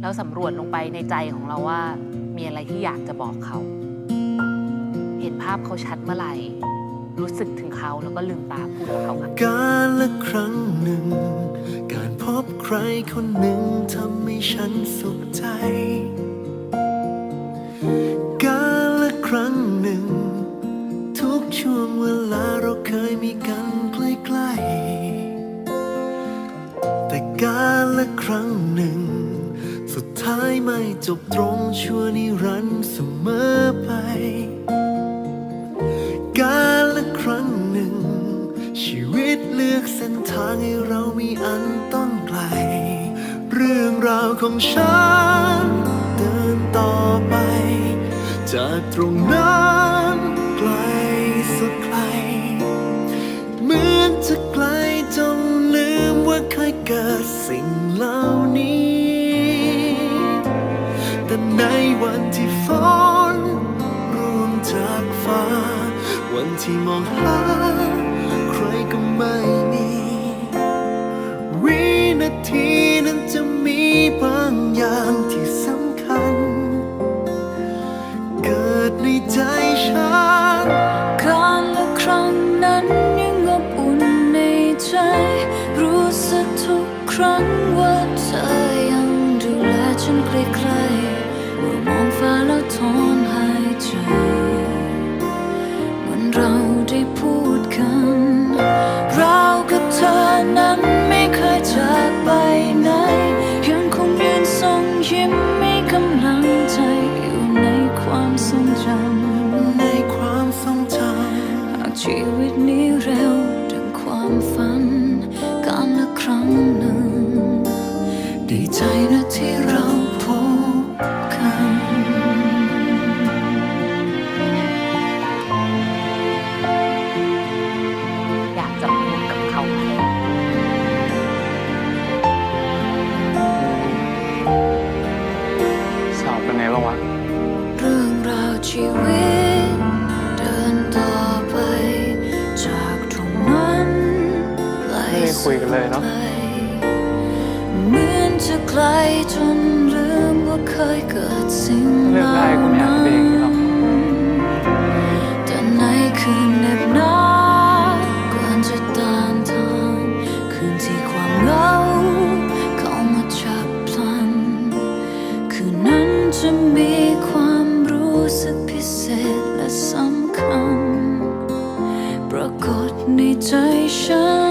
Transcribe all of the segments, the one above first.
แล้วสำรวจลงไปในใจของเราว่า มีอะไรที่อยากจะบอกเขา เห็นภาพเขาชัดเมื่อไหร่ รู้สึกถึงเขาแล้วก็ลืมตาพูดกับเขาค่ะการละครั้งหนึ่ง การพบใครคนหนึ่งทำให้ฉันสุขใจ การละครั้งหนึ่ง ทุกช่วงเวลาเราเคยมีกันใกล้ๆแต่การละครั้งหนึ่ง สุดท้ายไม่จบตรงชั่วนิรันดร์เสมอไป การละครั้งหนึ่ง ชีวิตเลือกเส้นทางให้เรามีอันต้องไกล เรื่องราวของฉันเดินต่อไป จากตรงนั้นไกลสุดไกล เหมือนจะไกลจนลืมว่าเคยเกิดสิ่งเหล่านี้ วันที่ฝนร่วงจากฟ้า วันที่มองหา ใครก็ไม่มี วินาทีนั้นจะมีบางอย่างที่สำคัญ เกิดในใจฉันการละครั้งนั้นยังอบอุ่นในใจ รู้สึกทุกครั้งว่าเธอยังดูแลฉันใกล้ๆ เมื่อมองฟ้าแล้วถอนหายใจเหมือนเราได้พูดกัน เรากับเธอนั้นไม่เคยจากไปไหนยังคงยืนส่งยิ้มให้กำลังใจอยู่ในความทรงจำในความทรงจหากชีวิตนี้เร็ว คุยกันเลยเนอะสุดไกเหมือนจะไกลจนลืมว่าเคยเกิดสิ่งเลือกได้ก็ไม่อยากให้เป็นอย่างนี้หรอกแต่ในคืนเหน็บหนาวก่อนจะต้านทานคืนที่ความเหงาเข้ามาจับพลัน คืนนั้นจะมีความรู้สึกพิเศษและสำคัญ ปรากฏในใจฉัน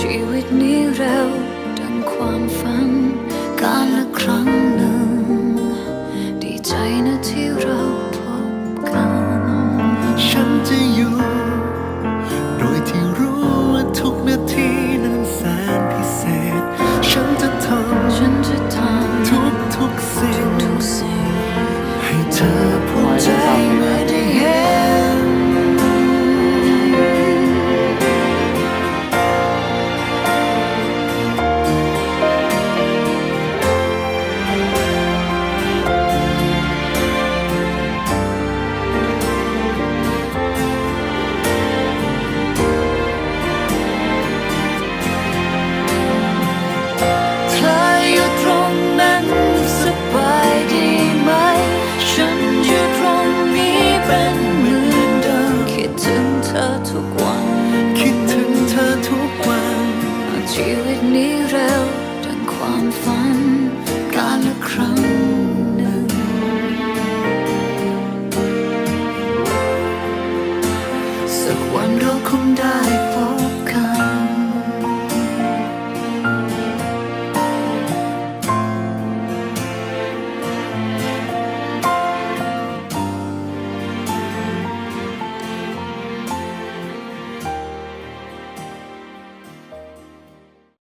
ชีวิตนี้เร็วดังความฝันการละครั้ง